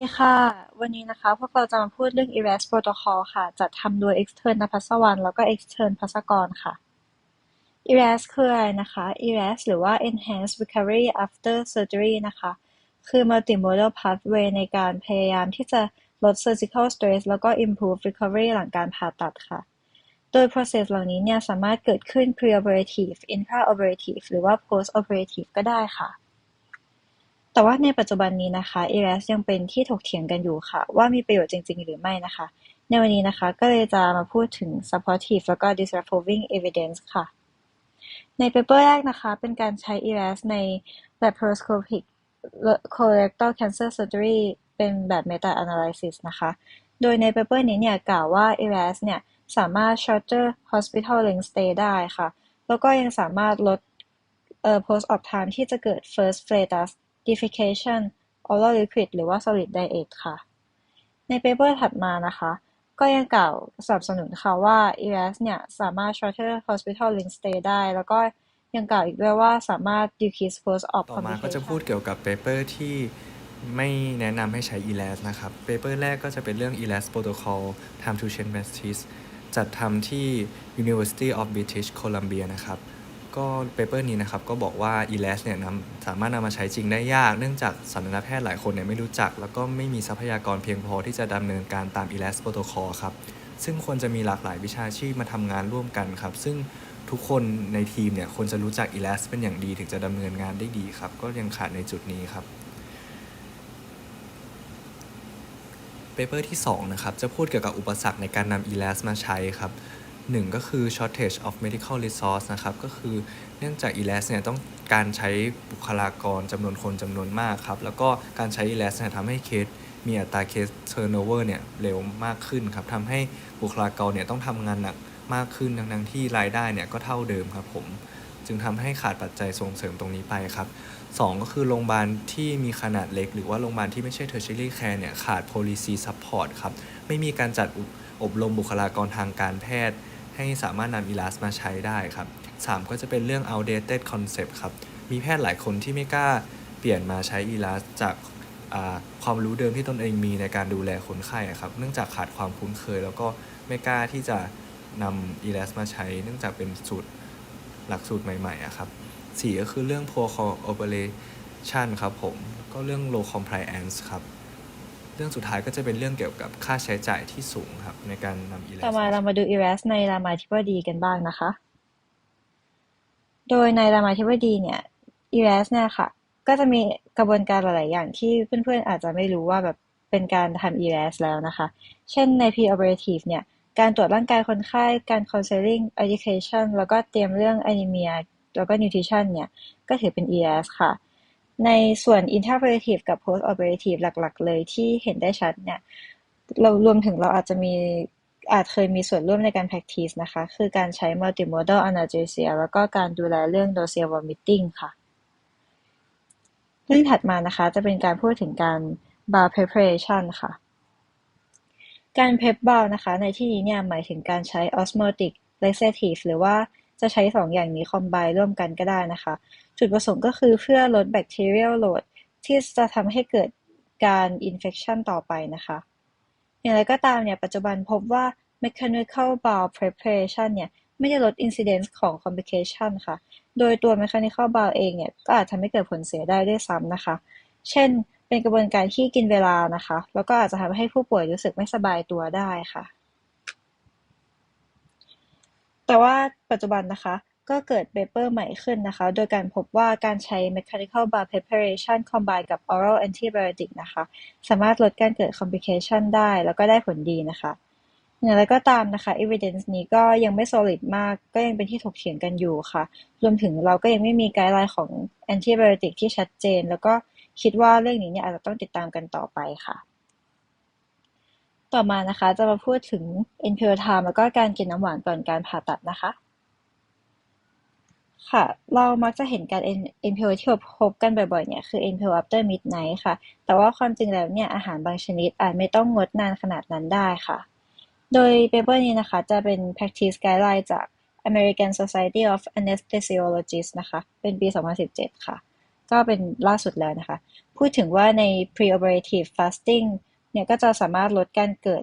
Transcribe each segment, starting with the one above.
สวัสดีค่ะ วันนี้นะคะ พวกเราจะมาพูดเรื่อง ERAS Protocol ค่ะ จัดทำโดย Extern นภัสวรรณ แล้วก็ Extern ภัสกรค่ะ ERAS คืออะไรนะคะ ERAS หรือว่า Enhanced Recovery After Surgery นะคะ คือ Multimodal Pathway ในการพยายามที่จะลด Surgical Stress แล้วก็ Improve Recovery หลังการผ่าตัดค่ะ โดย process เหล่านี้เนี่ย สามารถเกิดขึ้น Preoperative Intraoperative หรือว่า Postoperative ก็ได้ค่ะ แต่ว่าในปัจจุบันนี้นะคะ ERAS ยังเป็นที่ถกเถียงกันอยู่ค่ะ ว่ามีประโยชน์จริง ๆ หรือไม่นะคะ ในวันนี้นะคะก็เลยจะมาพูดถึง supportive แล้วก็ disapproving evidence ค่ะ ในเปเปอร์แรกนะคะ เป็นการใช้ ERAS ใน laparoscopic colorectal cancer surgery เป็นแบบ meta analysis นะคะ โดยในเปเปอร์นี้เนี่ยกล่าวว่า ERAS เนี่ยสามารถ shorter hospital length stay ได้ค่ะ แล้วก็ยังสามารถลด post op time ที่จะเกิด first flatus defecation oral liquid หรือว่า solid diet ค่ะ ในเปเปอร์ถัดมานะคะ ก็ยังกล่าวสนับสนุนค่ะว่า ERAS เนี่ยสามารถ shorter hospital length stay ได้ แล้วก็ยังกล่าวอีกด้วยว่าสามารถ decrease post op ต่อมาก็จะพูดเกี่ยวกับเปเปอร์ที่ไม่แนะนำให้ใช้ ELAS นะครับ เปเปอร์แรกก็จะเป็นเรื่อง ELAS protocol time to change message จัดทำที่ University of British Columbia นะครับ ก็เปเปอร์นี้นะครับก็บอกว่า ELAS เนี่ยนำสามารถนำมาใช้จริงได้ยาก เนื่องจากสัตวแพทย์หลายคนเนี่ยไม่รู้จัก แล้วก็ไม่มีทรัพยากรเพียงพอที่จะดำเนินการตาม ELAS protocol ครับซึ่งควรจะมีหลากหลายวิชาชีพมาทำงานร่วมกันครับ ซึ่งทุกคนในทีมเนี่ยควรจะรู้จัก ELAS เป็นอย่างดีถึงจะดำเนินงานได้ดีครับ ก็ยังขาดในจุดนี้ครับเปเปอร์ที่2นะครับจะพูดเกี่ยวกับอุปสรรคในการนำ ELAS มาใช้ครับ หนึ่งก็คือ shortage of medical resource นะครับ ก็คือเนื่องจาก ELAS เนี่ยต้องการใช้บุคลากรจำนวนคนจำนวนมากครับ แล้วก็การใช้ ELAS เนี่ยทำให้เคสมีอัตราเคส turnover เนี่ยเร็วมากขึ้นครับทำให้บุคลากรเนี่ยต้องทำงานหนักมากขึ้นทั้งที่รายได้เนี่ยก็เท่าเดิมครับผม จึงทำให้ขาดปัจจัยส่งเสริมตรงนี้ไปครับ 2 ก็คือโรงพยาบาลที่มีขนาดเล็ก หรือว่าโรงพยาบาลที่ไม่ใช่ tertiary care เนี่ยขาด policy support ครับ ไม่มีการจัดอบรมบุคลากรทางการแพทย์ ให้สามารถนำ ELAS มาใช้ได้ครับ 3 ก็จะเป็นเรื่อง outdated concept ครับ มีแพทย์หลายคนที่ไม่กล้าเปลี่ยนมาใช้ ELAS จากความรู้เดิมที่ตนเองมีในการดูแลคนไข้ครับ เนื่องจากขาดความคุ้นเคย แล้วก็ไม่กล้าที่จะนำ ELAS มาใช้ เนื่องจากเป็นสูตรหลักสูตรใหม่ๆครับ4ก็คือเรื่อง poor cooperation ครับผม ก็เรื่อง low compliance ครับ เรื่องสุดท้ายก็จะเป็นเรื่องเกี่ยวกับค่าใช้จ่ายที่สูงครับในการนำ ERAS ต่อมาเรามาดู ERAS ในรามาธิบดีกันบ้างนะคะ โดยในรามาธิบดีเนี่ย ERAS เนี่ยค่ะ ก็จะมีกระบวนการหลาย ๆ อย่างที่เพื่อน ๆ อาจจะไม่รู้ว่าแบบเป็นการทำ ERAS แล้วนะคะ เช่นใน pre-operative เนี่ย การตรวจร่างกายคนไข้ การ counseling education แล้วก็เตรียมเรื่อง anemia แล้วก็ nutrition เนี่ย ก็ถือเป็น ERAS ค่ะ ในส่วน interpretive กับ post operative หลัก ๆ เลยที่เห็นได้ชัดเนี่ย เรารวมถึงเราอาจจะมีอาจเคยมีส่วนร่วมในการ practice นะคะ คือการใช้ multimodal analgesia แล้วก็การดูแลเรื่อง nausea vomiting ค่ะ เรื่องถัดมานะคะจะเป็นการพูดถึงการ bar preparation ค่ะ การ prep bar นะคะ ในที่นี้เนี่ยหมายถึงการใช้ osmotic laxative หรือว่าจะใช้สองอย่างนี้คอมไบร่วมกันก็ได้นะคะ จุดประสงค์ก็คือเพื่อลดแบคทีเรียลโหลดที่จะทำให้เกิดการอินเฟคชันต่อไปนะคะ อย่างไรก็ตามเนี่ย ปัจจุบันพบว่า mechanical bowel preparation เนี่ย ไม่ได้ลด incidence ของ complication ค่ะ โดยตัว mechanical bowel เองเนี่ย ก็อาจทำให้เกิดผลเสียได้ด้วยซ้ำนะคะ เช่น เป็นกระบวนการที่กินเวลานะคะ แล้วก็อาจจะทำให้ผู้ป่วยรู้สึกไม่สบายตัวได้ค่ะ แต่ว่าปัจจุบันนะคะ ก็เกิดเปเปอร์ใหม่ขึ้นนะคะ โดยการพบว่าการใช้ mechanical bar preparation combine กับ oral antibiotic นะคะ สามารถลดการเกิด complication ได้ แล้วก็ได้ผลดีนะคะอย่างไรก็ตามนะคะ evidence นี้ก็ยังไม่ solid มาก ก็ยังเป็นที่ถกเถียงกันอยู่ค่ะ รวมถึงเราก็ยังไม่มีไกด์ไลน์ของ antibiotic ที่ชัดเจน แล้วก็คิดว่าเรื่องนี้เนี่ยอาจจะต้องติดตามกันต่อไปค่ะ ต่อมานะคะจะมาพูดถึง NPO time แล้วก็การกินน้ำหวานก่อนการผ่าตัดนะคะ ค่ะ เรามักจะเห็นการ NPO ที่พบกันบ่อย ๆ เนี่ย คือ NPO after midnight ค่ะ แต่ว่าความจริงแล้วเนี่ย อาหารบางชนิดอาจไม่ต้องงดนานขนาดนั้นได้ค่ะ โดยเปเปอร์นี้นะคะ จะเป็น practice guideline จาก American Society of Anesthesiologists นะคะ เป็นปี 2017 ค่ะ ก็เป็นล่าสุดแล้วนะคะ พูดถึงว่าใน preoperative fasting เนี่ย ก็จะสามารถลดการเกิด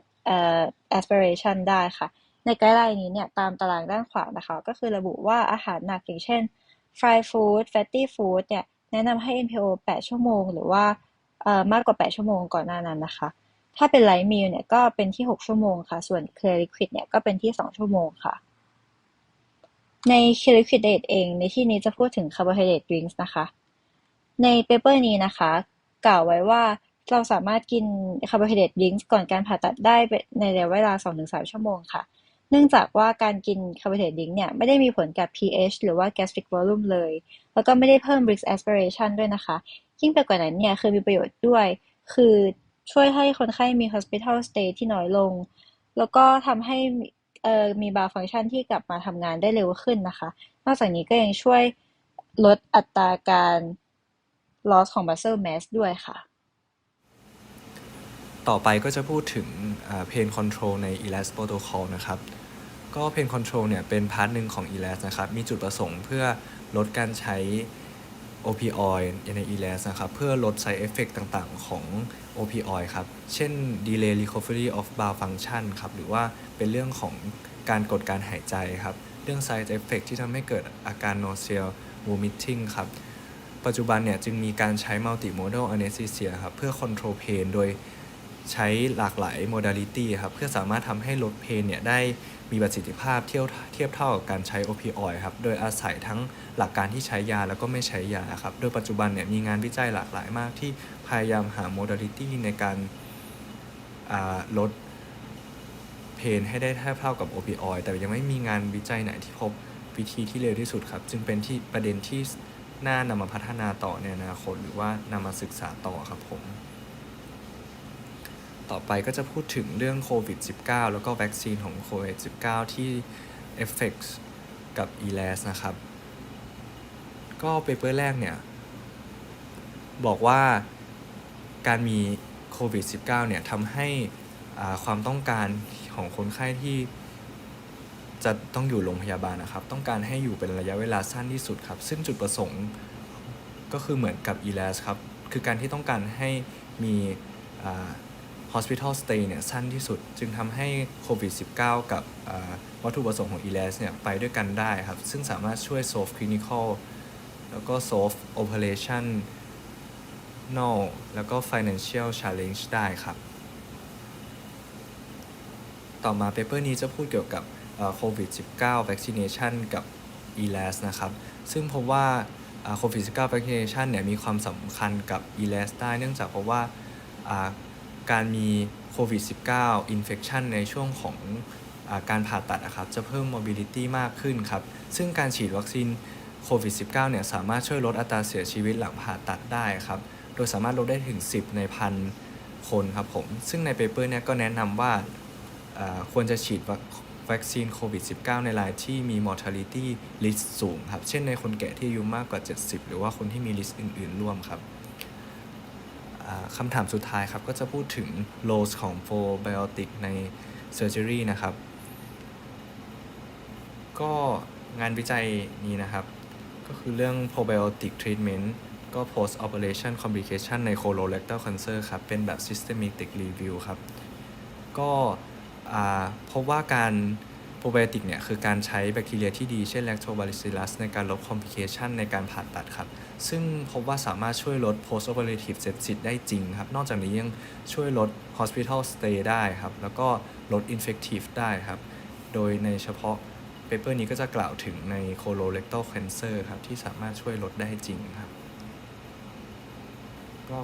aspiration ได้ค่ะ ในไกด์ไลน์นี้เนี่ยตามตารางด้านขวานะคะ ก็คือระบุว่าอาหารหนักอย่างเช่น fried food fatty food เนี่ยแนะนำให้ NPO 8 ชั่วโมง หรือว่าเอ่อมากกว่า 8 ชั่วโมงก่อนหน้านั้นนะคะ ถ้าเป็น light meal เนี่ยก็เป็นที่ 6 ชั่วโมงค่ะ ส่วน clear liquid เนี่ยก็เป็นที่ 2 ชั่วโมงค่ะ ใน clear liquid diet เองในที่นี้จะพูดถึง carbohydrate drinks นะคะ ในเปเปอร์นี้นะคะ กล่าวไว้ว่าเราสามารถกิน carbohydrate drinks ก่อนการผ่าตัดได้ในระยะเวลา 2-3 ชั่วโมงค่ะ เนื่องจากว่าการกิน carbohydrate drink เนี่ย ไม่ได้มีผลกับ pH หรือว่า gastric volume เลย แล้วก็ไม่ได้เพิ่ม risk aspiration ด้วยนะคะ ยิ่งไปกว่านั้นเนี่ยคือมีประโยชน์ด้วย คือช่วยให้คนไข้มี hospital stay ที่น้อยลง แล้วก็ทำให้เอ่อมี bowel function ที่กลับมาทำงานได้เร็วขึ้นนะคะ นอกจากนี้ก็ยังช่วยลดอัตราการ loss ของ muscle mass ด้วยค่ะ ต่อไปก็จะพูดถึงอ่า pain control ใน ELAS protocol นะครับ ก็ pain control เนี่ยเป็นพาร์ทหนึ่งของ ELAS นะครับ มีจุดประสงค์เพื่อลดการใช้ opioid ใน ELAS นะครับ เพื่อลด side effect ต่างๆ ของ opioid ครับ เช่น delay recovery of bowel function ครับ หรือว่าเป็นเรื่องของการกดการหายใจครับ เรื่อง side effect ที่ทำให้เกิดอาการ nausea vomiting ครับ ปัจจุบันเนี่ยจึงมีการใช้ multimodal anesthesia ครับ เพื่อ control pain โดย ใช้หลากหลาย modality ครับเพื่อสามารถทำให้ลดเพนเนี่ยได้มีประสิทธิภาพเทียบเทียบเท่ากับการใช้ opioid ครับ โดยอาศัยทั้งหลักการที่ใช้ยาแล้วก็ไม่ใช้ยาครับ โดยปัจจุบันเนี่ยมีงานวิจัยหลากหลายมากที่พยายามหา modality ในการาลดเพนให้ได้เทียบเท่ากับ opioid แต่ยังไม่มีงานวิจัยไหนที่พบวิธีที่เร็วที่สุดครับ จึงเป็นที่ประเด็นที่น่านำมาพัฒนาต่อในอนาคต หรือว่านำมาศึกษาต่อครับผม ต่อไปก็จะพูดถึงเรื่องโควิด -19 แล้วก็วัคซีนของโควิด -19 ที่ effect กับ ELAS นะครับ ก็เปเปอร์แรกเนี่ย บอกว่าการมีโควิด -19 เนี่ยทำให้ความต้องการของคนไข้ที่จะต้องอยู่โรงพยาบาลนะครับ ต้องการให้อยู่เป็นระยะเวลาสั้นที่สุดครับ ซึ่งจุดประสงค์ก็คือเหมือนกับ ELAS ครับ คือการที่ต้องการให้มีอ่า hospital stay เนี่ยสั้นที่สุด จึงทำให้โควิด -19 กับวัตถุประสงค์ของ ELAS เนี่ยไปด้วยกันได้ครับ ซึ่งสามารถช่วย solve clinical แล้วก็ solve operation no แล้วก็ financial challenge ได้ครับ ต่อมาเปเปอร์นี้จะพูดเกี่ยวกับโควิด -19 vaccination กับ ELAS นะครับ ซึ่งพบว่าโควิด -19 vaccination เนี่ยมีความสำคัญกับ ELAS ได้เนื่องจากเพราะว่า การมีโควิด -19 infection ในช่วงของอาการผ่าตัดนะครับจะเพิ่ม mobility มากขึ้นครับ ซึ่งการฉีดวัคซีนโควิด -19 เนี่ยสามารถช่วยลดอัตราเสียชีวิตหลังผ่าตัดได้ครับ โดยสามารถลดได้ถึง 10 ในพันคนครับผม ซึ่งในเปเปอร์เนี่ยก็แนะนำว่าควรจะฉีดวัควัคซีนโควิด -19 ในรายที่มี mortality risk สูงครับ เช่นในคนแก่ที่อายุมากกว่า 70 หรือว่าคนที่มี risk อื่น ๆ ร่วมครับ คำถามสุดท้ายครับ ก็จะพูดถึงโลสของโฟร์ไบโอติกในเซอร์เจอรี่นะครับ ก็งานวิจัยนี้นะครับ ก็คือเรื่อง probiotic treatment ก็ post operation complication ใน colorectal cancer ครับ เป็นแบบ systematic review ครับ ก็พบว่าการ probiotic เนี่ยคือการใช้แบคทีเรียที่ดีเช่น lactobacillus ในการลด complication ในการผ่าตัดครับ ซึ่งพบว่าสามารถช่วยลด post operative sepsis ได้จริงครับ นอกจากนี้ยังช่วยลด hospital stay ได้ครับ แล้วก็ลด infective ได้ครับ โดยในเฉพาะเปเปอร์นี้ก็จะกล่าวถึงใน colorectal cancer ครับ ที่สามารถช่วยลดได้จริงครับก็